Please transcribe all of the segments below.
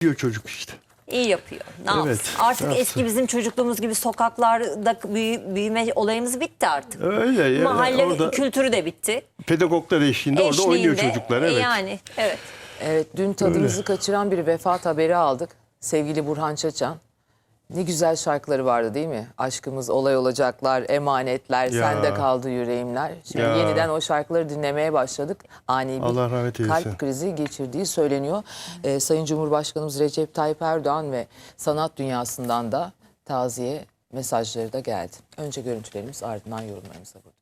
diyor çocuk işte. İyi yapıyor. Ne Evet, yapsın? Artık yapsın? eski bizim çocukluğumuz gibi sokaklarda büyü- büyüme olayımız bitti artık. Öyle yani Mahalle orada kültürü de bitti. pedagoglar eşliğinde orada oynuyor Eşliğinde, çocuklar. Evet. Yani evet. Evet dün tadımızı kaçıran bir vefat haberi aldık. Sevgili Burhan Çaçan. Ne güzel şarkıları vardı değil mi? Aşkımız olay olacaklar, emanetler, Ya. sende kaldı yüreğimler. Şimdi Ya. yeniden o şarkıları dinlemeye başladık. Ani bir Allah rahmet eylesin. kalp krizi geçirdiği söyleniyor. Ee, Sayın Cumhurbaşkanımız Recep Tayyip Erdoğan ve sanat dünyasından da taziye mesajları da geldi. Önce görüntülerimiz ardından yorumlarımıza burada.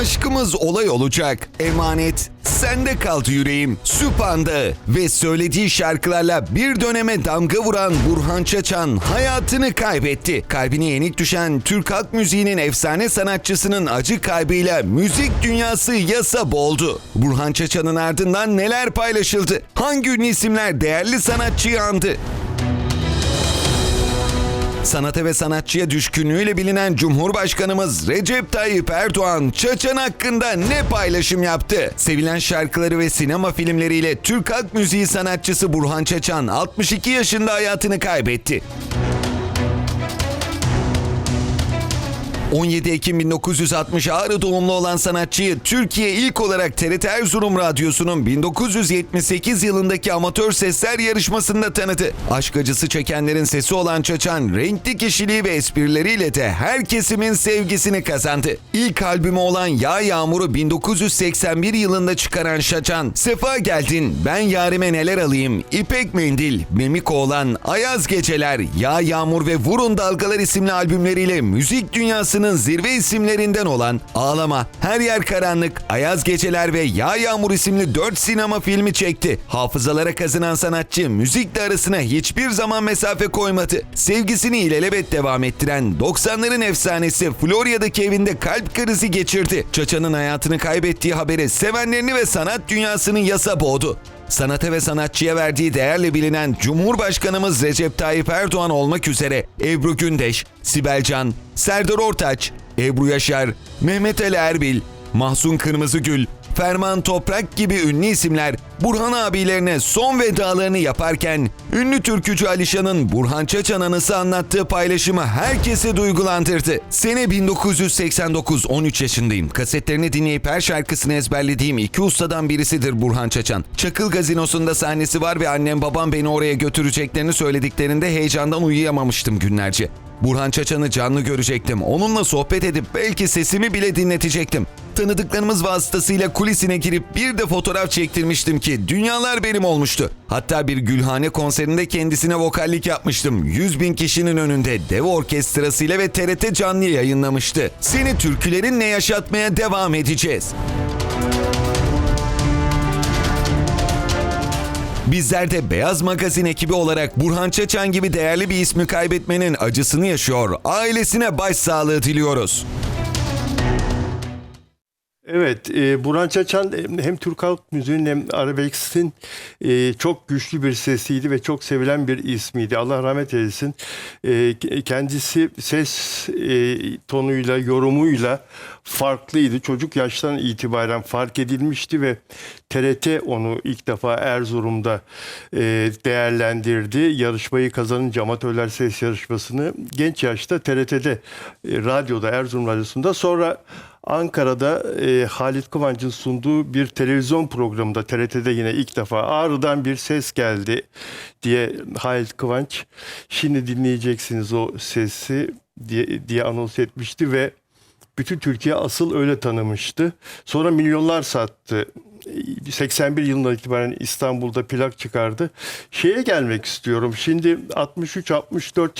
Aşkımız olay olacak. Emanet sende kaldı yüreğim. Süpanda ve söylediği şarkılarla bir döneme damga vuran Burhan Çaçan hayatını kaybetti. Kalbine yenik düşen Türk halk müziğinin efsane sanatçısının acı kaybıyla müzik dünyası yasa boğuldu. Burhan Çaçan'ın ardından neler paylaşıldı? Hangi ünlü isimler değerli sanatçıyı andı? Sanata ve sanatçıya düşkünlüğüyle bilinen Cumhurbaşkanımız Recep Tayyip Erdoğan Çaçan hakkında ne paylaşım yaptı? Sevilen şarkıları ve sinema filmleriyle Türk halk müziği sanatçısı Burhan Çaçan 62 yaşında hayatını kaybetti. 17 Ekim 1960 Ağrı doğumlu olan sanatçıyı Türkiye ilk olarak TRT Erzurum Radyosu'nun 1978 yılındaki amatör sesler yarışmasında tanıdı. Aşk acısı çekenlerin sesi olan Çaçan, renkli kişiliği ve esprileriyle de her kesimin sevgisini kazandı. İlk albümü olan Yağ Yağmur'u 1981 yılında çıkaran Şaçan, Sefa geldin, ben yarime neler alayım, İpek Mendil, Memik Oğlan, Ayaz Geceler, Yağ Yağmur ve Vurun Dalgalar isimli albümleriyle müzik dünyasının zirve isimlerinden olan Ağlama, Her Yer Karanlık, Ayaz Geceler ve Yağ Yağmur isimli 4 sinema filmi çekti. Hafızalara kazınan sanatçı müzikle arasına hiçbir zaman mesafe koymadı. Sevgisini ilelebet devam ettiren 90'ların efsanesi Florya'daki evinde kalp krizi geçirdi. Çaça'nın hayatını kaybettiği haberi sevenlerini ve sanat dünyasını yasa boğdu. Sanata ve sanatçıya verdiği değerle bilinen Cumhurbaşkanımız Recep Tayyip Erdoğan olmak üzere Ebru Gündeş, Sibel Can, Serdar Ortaç, Ebru Yaşar, Mehmet Ali Erbil, Mahsun Kırmızıgül, Ferman Toprak gibi ünlü isimler Burhan abilerine son vedalarını yaparken ünlü türkücü Alişan'ın Burhan Çaçan anısı anlattığı paylaşımı herkesi duygulandırdı. Sene 1989, 13 yaşındayım. Kasetlerini dinleyip her şarkısını ezberlediğim iki ustadan birisidir Burhan Çaçan. Çakıl Gazinosu'nda sahnesi var ve annem babam beni oraya götüreceklerini söylediklerinde heyecandan uyuyamamıştım günlerce. Burhan Çaçan'ı canlı görecektim. Onunla sohbet edip belki sesimi bile dinletecektim. Tanıdıklarımız vasıtasıyla kulisine girip bir de fotoğraf çektirmiştim ki dünyalar benim olmuştu. Hatta bir Gülhane konserinde kendisine vokallik yapmıştım. 100 bin kişinin önünde dev orkestrasıyla ve TRT canlı yayınlamıştı. Seni türkülerinle yaşatmaya devam edeceğiz. Bizler de Beyaz Magazin ekibi olarak Burhan Çeçen gibi değerli bir ismi kaybetmenin acısını yaşıyor. Ailesine başsağlığı diliyoruz. Evet, e, Burhan Çaçan e, hem Türk halk müziğinin hem arabesk'in e, çok güçlü bir sesiydi ve çok sevilen bir ismiydi. Allah rahmet eylesin. E, ke- kendisi ses e, tonuyla, yorumuyla farklıydı. Çocuk yaştan itibaren fark edilmişti ve TRT onu ilk defa Erzurum'da e, değerlendirdi. Yarışmayı kazanınca amatörler ses yarışmasını genç yaşta TRT'de, e, radyoda, Erzurum Radyosu'nda sonra Ankara'da e, Halit Kıvanç'ın sunduğu bir televizyon programında TRT'de yine ilk defa Ağrı'dan bir ses geldi diye Halit Kıvanç şimdi dinleyeceksiniz o sesi diye, diye anons etmişti ve bütün Türkiye asıl öyle tanımıştı. Sonra milyonlar sattı. 81 yılından itibaren İstanbul'da plak çıkardı. Şeye gelmek istiyorum. Şimdi 63-64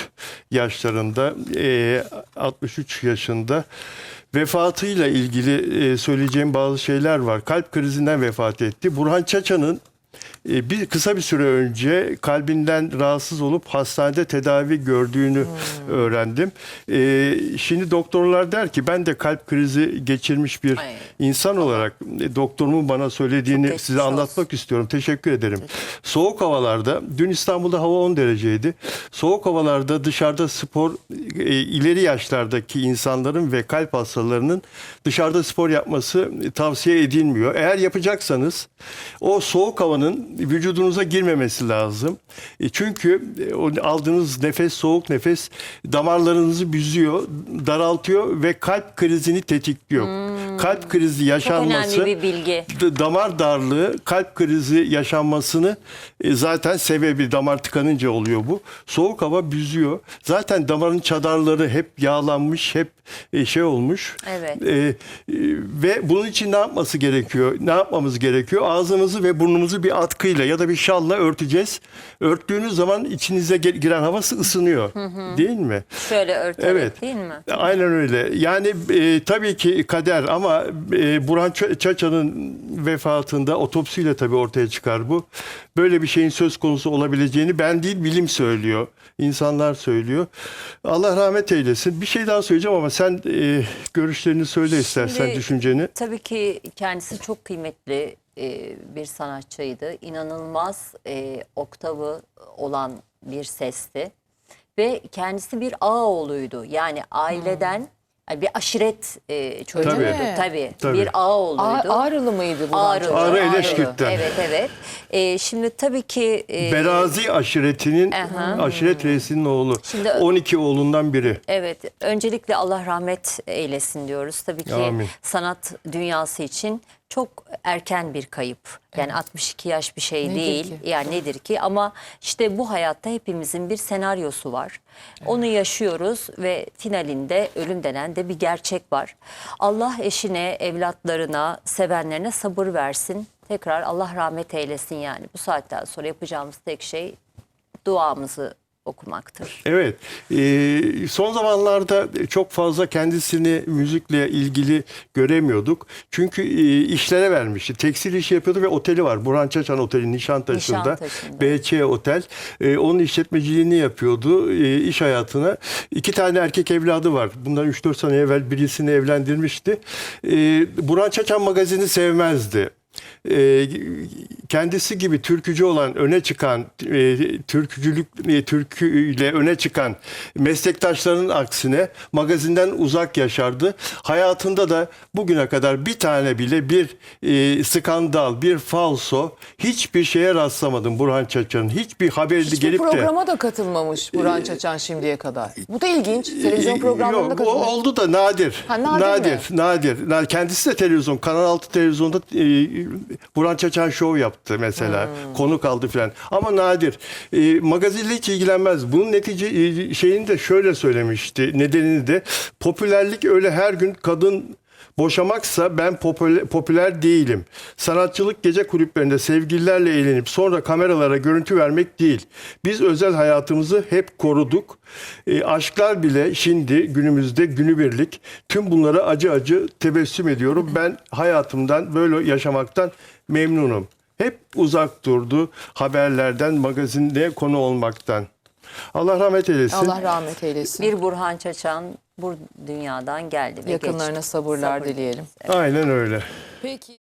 yaşlarında, e, 63 yaşında vefatıyla ilgili söyleyeceğim bazı şeyler var. Kalp krizinden vefat etti. Burhan Çaçan'ın e, bir kısa bir süre önce kalbinden rahatsız olup hastanede tedavi gördüğünü öğrendim. E, şimdi doktorlar der ki ben de kalp krizi geçirmiş bir Ay. insan olarak e, doktorumun bana söylediğini size anlatmak istiyorum. Teşekkür ederim. Soğuk havalarda dün İstanbul'da hava 10 dereceydi. Soğuk havalarda dışarıda spor e, ileri yaşlardaki insanların ve kalp hastalarının dışarıda spor yapması tavsiye edilmiyor. Eğer yapacaksanız o soğuk havanın vücudunuza girmemesi lazım. E, Çünkü e, aldığınız nefes soğuk nefes damarlarınızı büzüyor, daraltıyor ve kalp krizini tetikliyor. Kalp krizi Çok yaşanması önemli bir bilgi. Damar darlığı, kalp krizi yaşanmasını e, zaten sebebi damar tıkanınca oluyor bu. Soğuk hava büzüyor. Zaten damarın çadarları hep yağlanmış, hep e, şey olmuş. Evet. E, e, ve bunun için ne yapması gerekiyor? Ne yapmamız gerekiyor? Ağzımızı ve burnumuzu bir atkıyla ya da bir şalla örteceğiz. Örttüğünüz zaman içinize giren havası ısınıyor. Değil mi? Şöyle örterek Evet. değil mi? Aynen öyle. Yani e, tabii ki kader ama e, Burhan Çaça'nın vefatında otopsiyle tabii ortaya çıkar bu. Böyle bir şeyin söz konusu olabileceğini ben değil bilim söylüyor. İnsanlar söylüyor. Allah rahmet eylesin. Bir şey daha söyleyeceğim ama sen e, görüşlerini söyle istersen Şimdi- düşünceni. Tabii ki kendisi çok kıymetli e, bir sanatçıydı. İnanılmaz e, oktavı olan bir sesti. Ve kendisi bir ağoğluydu. Yani aileden yani bir aşiret e, çocuğuydu. Tabii. Tabii. Tabii. Bir. Ağ- Ağrılı mıydı bu? Ağrı. Ağrı Eleşkirt'ten. Evet evet. E, şimdi tabii ki e, Berazi aşiretinin Aha. aşiret reisinin oğlu. Şimdi- 12 oğlundan biri. Evet, öncelikle Allah rahmet eylesin diyoruz. Tabii ki Amin. sanat dünyası için çok erken bir kayıp. Yani 62 yaş bir şey Nedir değil. ki? Yani nedir ki? Ama işte bu hayatta hepimizin bir senaryosu var. Onu yaşıyoruz ve finalinde ölüm denen de bir gerçek var. Allah eşine, evlatlarına, sevenlerine sabır versin. Tekrar Allah rahmet eylesin yani. Bu saatten sonra yapacağımız tek şey duamızı okumaktır. Evet. Ee, son zamanlarda çok fazla kendisini müzikle ilgili göremiyorduk. Çünkü e, işlere vermişti. Tekstil işi yapıyordu ve oteli var. Burhan Çaçan Oteli Nişantaşı'nda. Nişantaşı'nda. BC Otel. Ee, onun işletmeciliğini yapıyordu e, iş hayatına. İki tane erkek evladı var. Bundan 3-4 sene evvel birisini evlendirmişti. Ee, Burhan Çaçan magazini sevmezdi. Ee, kendisi gibi türkücü olan öne çıkan e, türkücülük e, türküyle öne çıkan meslektaşlarının aksine magazinden uzak yaşardı. Hayatında da bugüne kadar bir tane bile bir e, skandal, bir falso hiçbir şeye rastlamadım Burhan Çaçan'ın. Hiçbir haberi Hiçbir gelip de programa da katılmamış Burhan Çaçan şimdiye kadar. Bu da ilginç. Televizyon Ee, programlarında Yok, katılmış. oldu da nadir. Ha, nadir nadir, mi? nadir. Na- Kendisi de televizyon, Kanal 6 televizyonda e, Burhan Çaçan show yaptı mesela. Hmm. Konuk aldı falan. Ama nadir. E, magazinle hiç ilgilenmez. Bunun netice e, şeyini de şöyle söylemişti. Nedenini de popülerlik öyle her gün kadın Boşamaksa ben popüler, popüler değilim. Sanatçılık gece kulüplerinde sevgililerle eğlenip sonra kameralara görüntü vermek değil. Biz özel hayatımızı hep koruduk. E, aşklar bile şimdi günümüzde günübirlik. Tüm bunlara acı acı tebessüm ediyorum. Ben hayatımdan böyle yaşamaktan memnunum. Hep uzak durdu haberlerden, magazinde konu olmaktan. Allah rahmet eylesin. Allah rahmet eylesin. Bir Burhan Çaçan bu dünyadan geldi ve Yakınlarına geçti. sabırlar Sabır dileyelim. Aynen öyle. Peki.